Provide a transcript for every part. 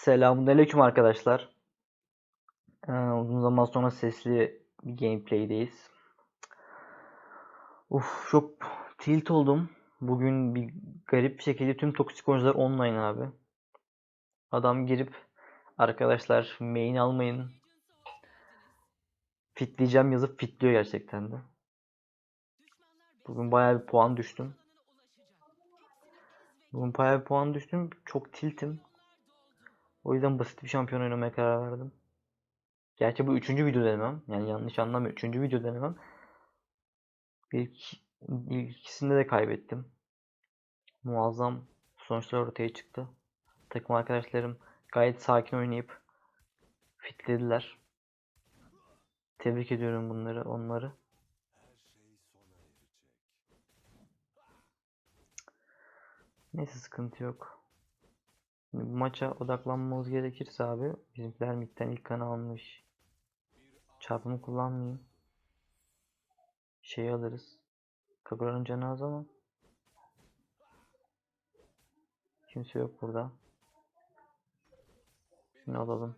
Selamünaleyküm arkadaşlar. Ee, uzun zaman sonra sesli bir gameplay'deyiz. Uf çok tilt oldum. Bugün bir garip bir şekilde tüm toksik oyuncular online abi. Adam girip arkadaşlar main almayın. Fitleyeceğim yazıp fitliyor gerçekten de. Bugün bayağı bir puan düştüm. Bugün bayağı bir puan düştüm. Çok tiltim. O yüzden basit bir şampiyon oynamaya karar verdim. Gerçi bu üçüncü video denemem. Yani yanlış anlama. Üçüncü video denemem. İlk, ilk ikisinde de kaybettim. Muazzam sonuçlar ortaya çıktı. Takım arkadaşlarım gayet sakin oynayıp fitlediler. Tebrik ediyorum bunları, onları. Neyse sıkıntı yok. Maça odaklanmamız gerekirse abi bizimkiler midden ilk kanı almış. Çarpımı kullanmayayım. Şeyi alırız. Kagura'nın canı az ama. Kimse yok burada. Şunu alalım.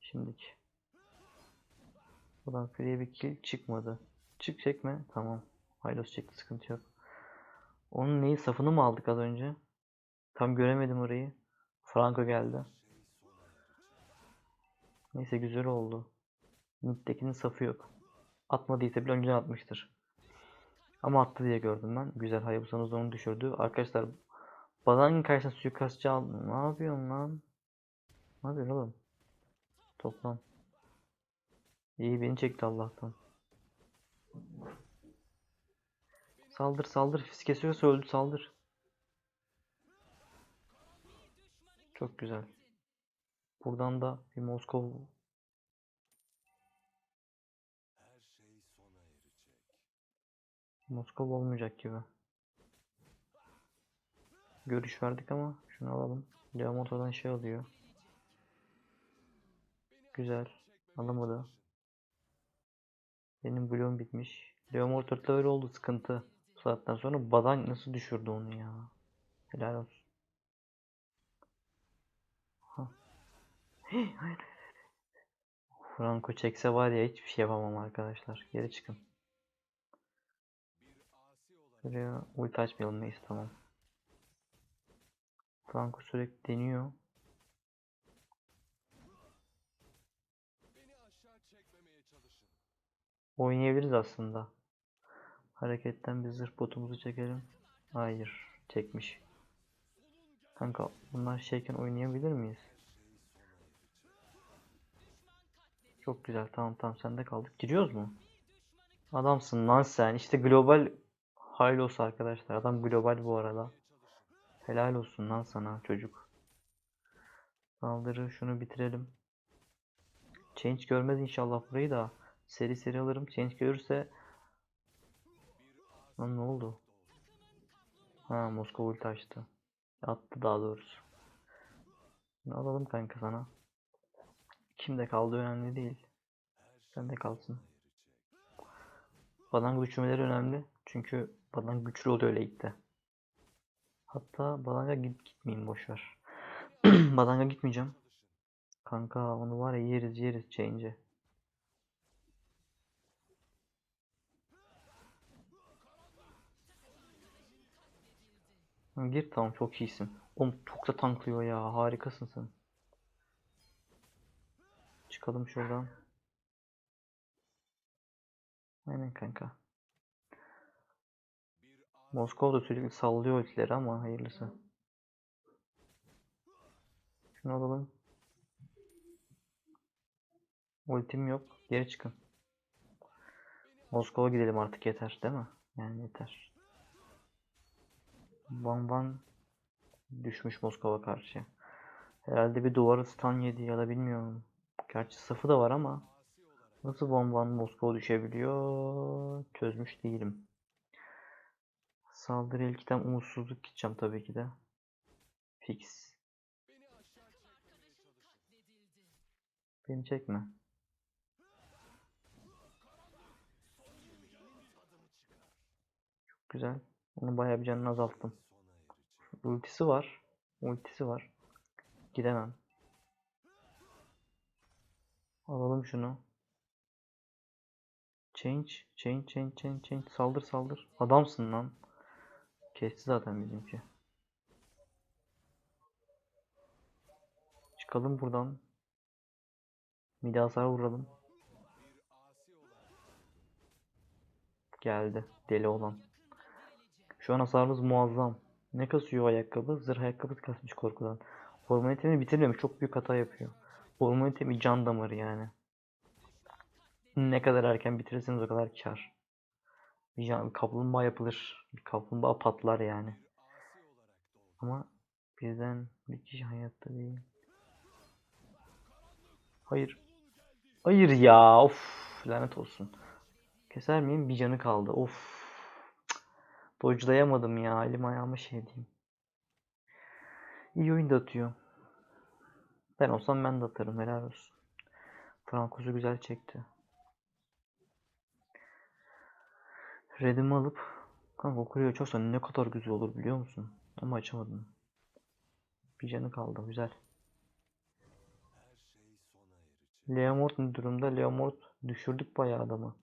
Şimdiki. Buradan free bir kill çıkmadı. Çık çekme. Tamam. Haylos çekti sıkıntı yok. Onun neyi safını mı aldık az önce? Tam göremedim orayı. Franco geldi. Neyse güzel oldu. Mid'dekinin safı yok. Atmadıysa bile önceden atmıştır. Ama attı diye gördüm ben. Güzel Hayabusa'nız onu düşürdü. Arkadaşlar Badan'ın karşısına suikastçı aldım. Ne yapıyorsun lan? Ne yapıyorsun oğlum? Toplan. İyi beni çekti Allah'tan. Saldır saldır. Fisk kesiyorsa öldü saldır. Çok güzel. Buradan da bir Moskov Moskov olmayacak gibi. Görüş verdik ama şunu alalım. Leomoto'dan şey alıyor. Güzel. Alamadı. Benim bloğum bitmiş. Leomoto'da öyle oldu sıkıntı. Bu saatten sonra Badan nasıl düşürdü onu ya. Helal olsun. Ha. Hey, hayır. Franco çekse var ya hiçbir şey yapamam arkadaşlar. Geri çıkın. Buraya ulti açmayalım neyse tamam. Franco sürekli deniyor. Oynayabiliriz aslında. Hareketten bir zırh botumuzu çekelim. Hayır, çekmiş. Kanka bunlar şeyken oynayabilir miyiz? Çok güzel. Tamam tamam sende kaldık. Giriyoruz mu? Adamsın lan sen. İşte global Hylos arkadaşlar. Adam global bu arada. Helal olsun lan sana çocuk. Saldırı şunu bitirelim. Change görmez inşallah burayı da. Seri seri alırım. Change görürse Lan ne oldu? Ha Moskova ulti açtı. Attı daha doğrusu. Ne alalım kanka sana? Kimde kaldı önemli değil. Sende kalsın. Badang güçlümeleri önemli. Çünkü Badang güçlü oluyor late'de. Hatta Badang'a git gitmeyeyim boşver. Badang'a gitmeyeceğim. Kanka onu var ya yeriz yeriz change'e. Ha, Gir tamam çok iyisin. Oğlum çok da tanklıyor ya. Harikasın sen. Çıkalım şuradan. Aynen kanka. Moskova da sürekli sallıyor ultileri ama hayırlısı. Şunu alalım. Ultim yok. Geri çıkın. Moskova gidelim artık yeter değil mi? Yani yeter. Van Van düşmüş Moskova karşı. Herhalde bir duvarı stun yedi ya da bilmiyorum. Gerçi safı da var ama nasıl Van Van Moskova düşebiliyor çözmüş değilim. Saldırı ilkten umutsuzluk gideceğim tabii ki de. Fix. Beni çekme. Çok güzel. Onu bayağı bir canını azalttım. Ultisi var. Ultisi var. Gidemem. Alalım şunu. Change, change, change, change, change. Saldır, saldır. Adamsın lan. Kesti zaten bizimki. Çıkalım buradan. Hasar vuralım. Geldi. Deli olan. Şu an hasarımız muazzam. Ne kasıyor ayakkabı? Zırh ayakkabı kasmış korkudan. Hormon itemi bitirmemiş. Çok büyük hata yapıyor. Hormon itemi can damarı yani. Ne kadar erken bitirirseniz o kadar kar. Bir kaplumbağa yapılır. Bir kaplumbağa patlar yani. Ama bizden bir kişi hayatta değil. Hayır. Hayır ya. Of. Lanet olsun. Keser miyim? Bir canı kaldı. Of. Cık. Dodge'layamadım ya. Elim ayağıma şey diyeyim. İyi oyun da atıyor. Ben olsam ben de atarım. Helal olsun. Frankos'u güzel çekti. Red'imi alıp kanka o kuleyi açarsan ne kadar güzel olur biliyor musun? Ama açamadım. Bir canı kaldı. Güzel. Leomord ne durumda? Leomord düşürdük bayağı adamı.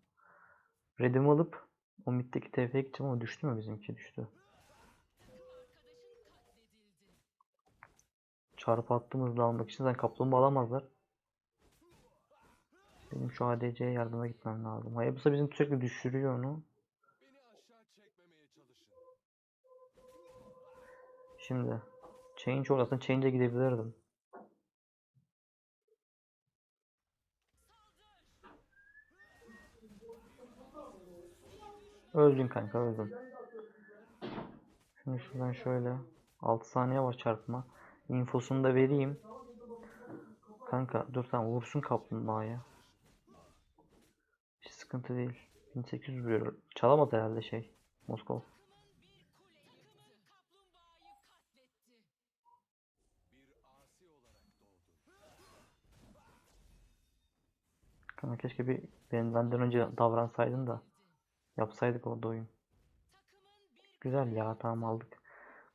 Red'imi alıp o middeki TF'ye gideceğim ama düştü mü bizimki? Düştü. Çarpı attım hızlı almak için zaten kaplumbağa alamazlar. Benim şu ADC'ye yardıma gitmem lazım. Hayabusa bizim sürekli düşürüyor onu. Şimdi Change orada aslında Change'e gidebilirdim. Öldün kanka öldün. Şimdi şuradan şöyle 6 saniye var çarpma. Infosunu da vereyim. Kanka dur tamam vursun kaplumbağaya. Hiç sıkıntı değil. 1800 vuruyor. Çalamadı herhalde şey. Moskova. Kanka keşke bir benden önce davransaydın da yapsaydık orada oyun. Güzel ya tamam aldık.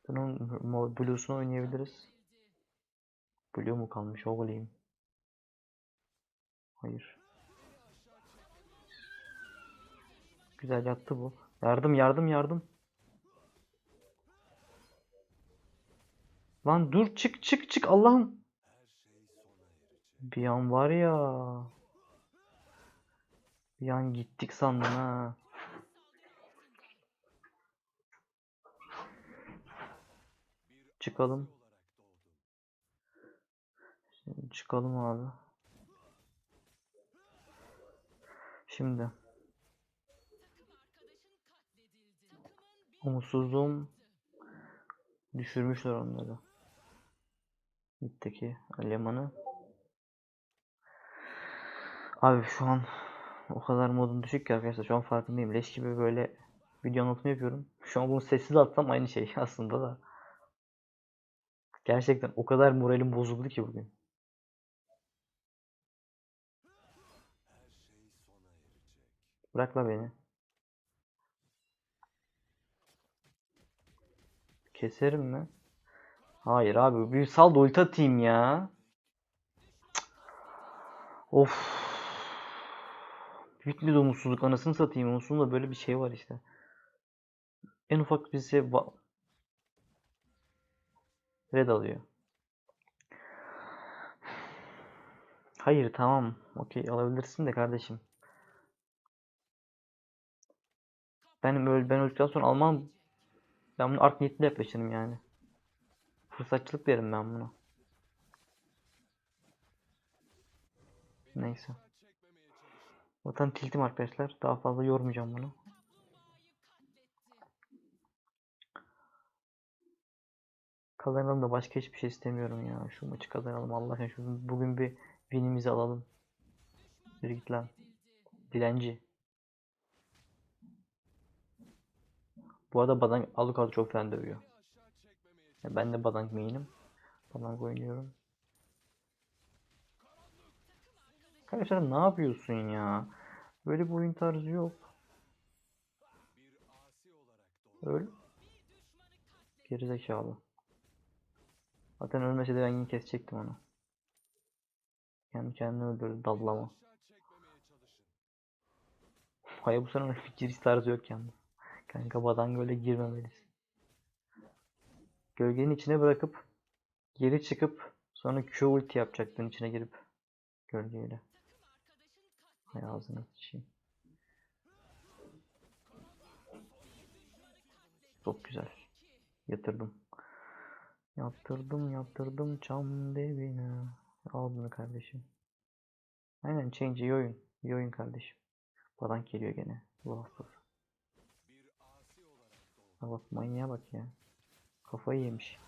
Bunun Blue'sunu oynayabiliriz. Blue mu kalmış oğlayım? Hayır. Güzel yattı bu. Yardım yardım yardım. Lan dur çık çık çık Allah'ım. Bir an var ya. Bir an gittik sandım ha. Çıkalım. Şimdi çıkalım abi. Şimdi. Umutsuzluğum düşürmüşler onları. Mitteki elemanı. Abi şu an o kadar modum düşük ki arkadaşlar şu an farkındayım. Leş gibi böyle video anlatımı yapıyorum. Şu an bunu sessiz atsam aynı şey aslında da. Gerçekten o kadar moralim bozuldu ki bugün. Bırakma beni. Keserim mi? Hayır abi. Bir sal da ulti atayım ya. Of. Bir umutsuzluk. Anasını satayım. Umutsuzluğunda böyle bir şey var işte. En ufak bir şey Red alıyor. Hayır tamam. Okey alabilirsin de kardeşim. Benim öl ben öldükten sonra almam. Ben bunu art niyetli yaklaşırım yani. Fırsatçılık derim ben buna. Neyse. Vatan tiltim arkadaşlar. Daha fazla yormayacağım bunu. Kazanalım da başka hiçbir şey istemiyorum ya. Şu maçı kazanalım Allah aşkına. Bugün bir winimizi alalım. Yürü git lan. Dilenci. Bu arada Badang Alucard çok fena dövüyor. Ya ben de Badang main'im. Badang oynuyorum. Arkadaşlar ne yapıyorsun ya? Böyle bir oyun tarzı yok. Öl. Gerizekalı. Zaten ölmese de ben yine kesecektim onu. Kendi kendini öldürdü dallama. Hayabusa'nın fikir tarzı yok yalnız. Kanka badan böyle girmemelisin. Gölgenin içine bırakıp geri çıkıp sonra Q ulti yapacaktın içine girip gölgeyle. Hay ağzına sıçayım. Çok güzel. Yatırdım. Yatırdım yatırdım çam devine. Al bunu kardeşim. Aynen change iyi oyun. İyi oyun kardeşim. Badan geliyor gene. Bu hastası. Ha bak manyağa bak ya. Kafayı yemiş.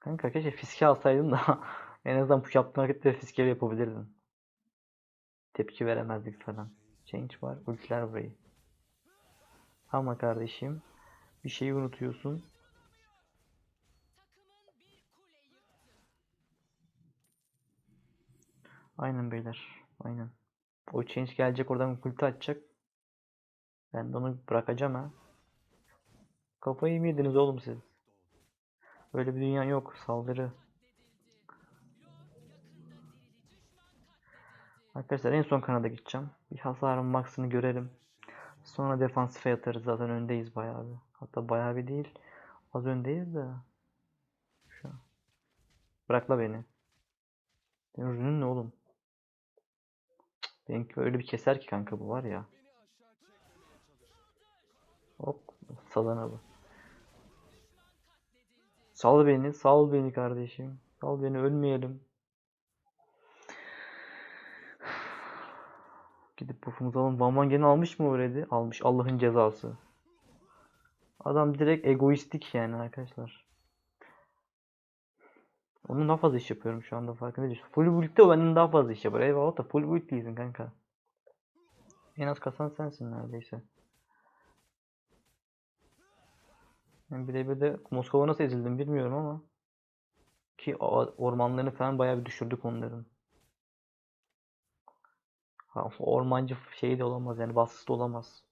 Kanka keşke fiske alsaydın da en azından push yaptığın hareketleri fiskeyle yapabilirdin. Tepki veremezdik falan. Change var. Ultiler burayı. Ama kardeşim bir şeyi unutuyorsun. Aynen beyler. Aynen. O change gelecek oradan ulti açacak. Ben de onu bırakacağım ha. Kafayı mı oğlum siz? Öyle bir dünya yok. Saldırı. Arkadaşlar en son kanada gideceğim. Bir hasarın max'ını görelim. Sonra defansife yatarız. Zaten öndeyiz bayağı bir. Hatta bayağı bir değil. Az öndeyiz de. Şu. Bırakla beni. Senin ürünün ne oğlum? Benimki öyle bir keser ki kanka bu var ya. Salana bu. Sal beni. Sal beni kardeşim. Sal beni ölmeyelim. Gidip buffumuzu alalım. Van Van gene almış mı öyle? Almış. Allah'ın cezası. Adam direkt egoistik yani arkadaşlar. Onun daha fazla iş yapıyorum şu anda farkında değilsin. Full build'de o benden daha fazla iş yapar. Eyvallah da full build değilsin kanka. En az kasan sensin neredeyse. Ben birebir de Moskova nasıl ezildim bilmiyorum ama. Ki ormanlarını falan bayağı bir düşürdük onların. Ha, ormancı şeyi de olamaz yani bassız da olamaz.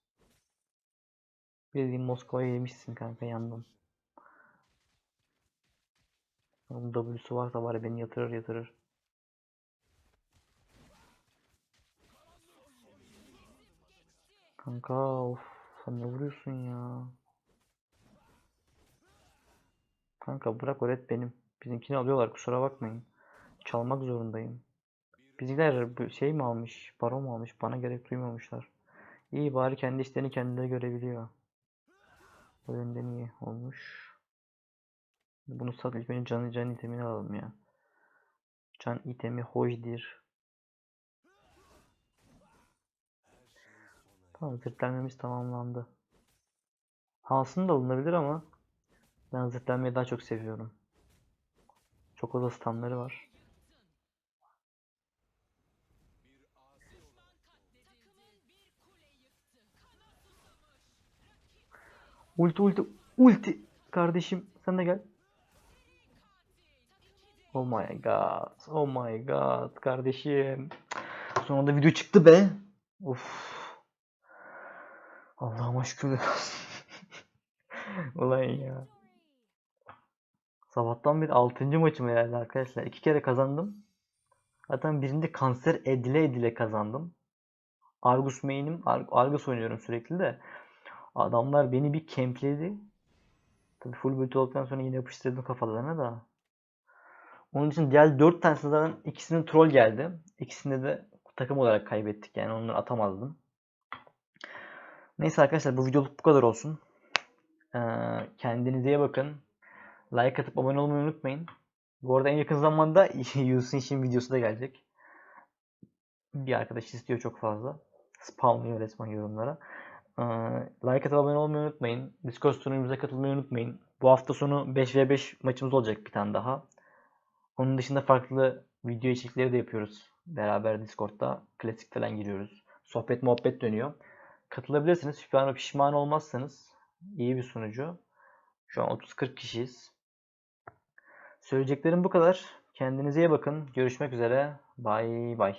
Bildiğin Moskova'ya yemişsin kanka yandım. Onun W'su varsa var ya beni yatırır yatırır. Kanka of sen ne vuruyorsun ya? Kanka bırak red benim. Bizimkini alıyorlar kusura bakmayın. Çalmak zorundayım. Bizimkiler şey mi almış? Baron mu almış? Bana gerek duymamışlar. İyi bari kendi işlerini kendileri görebiliyor. O yönden iyi olmuş. Bunu sat ilk önce can, itemini alalım ya. Can itemi hoşdir. Tamam zırhlenmemiz tamamlandı. Aslında alınabilir ama ben zırhlenmeyi daha çok seviyorum. Çok fazla stunları var. Ulti ulti ulti kardeşim sen de gel. Oh my god. Oh my god kardeşim. Sonunda video çıktı be. Of. Allah'ıma olsun. Ulan ya. Sabahtan beri 6. maçım herhalde arkadaşlar. İki kere kazandım. Zaten birinde kanser edile edile kazandım. Argus main'im. Ar- Argus oynuyorum sürekli de. Adamlar beni bir kempledi. Tabii full build olduktan sonra yine yapıştırdım kafalarına da. Onun için diğer 4 tanesi zaten ikisinin troll geldi. İkisinde de takım olarak kaybettik yani onları atamazdım. Neyse arkadaşlar bu videoluk bu kadar olsun. Ee, kendinize iyi bakın. Like atıp abone olmayı unutmayın. Bu arada en yakın zamanda Yusin Shin videosu da gelecek. Bir arkadaş istiyor çok fazla. Spamlıyor resmen yorumlara. Ee, like atıp abone olmayı unutmayın. Discord sunucumuza katılmayı unutmayın. Bu hafta sonu 5v5 maçımız olacak bir tane daha. Onun dışında farklı video içerikleri de yapıyoruz. Beraber Discord'da klasik falan giriyoruz. Sohbet muhabbet dönüyor. Katılabilirsiniz. Pişman, pişman olmazsanız iyi bir sunucu. Şu an 30-40 kişiyiz. Söyleyeceklerim bu kadar. Kendinize iyi bakın. Görüşmek üzere. Bye bye.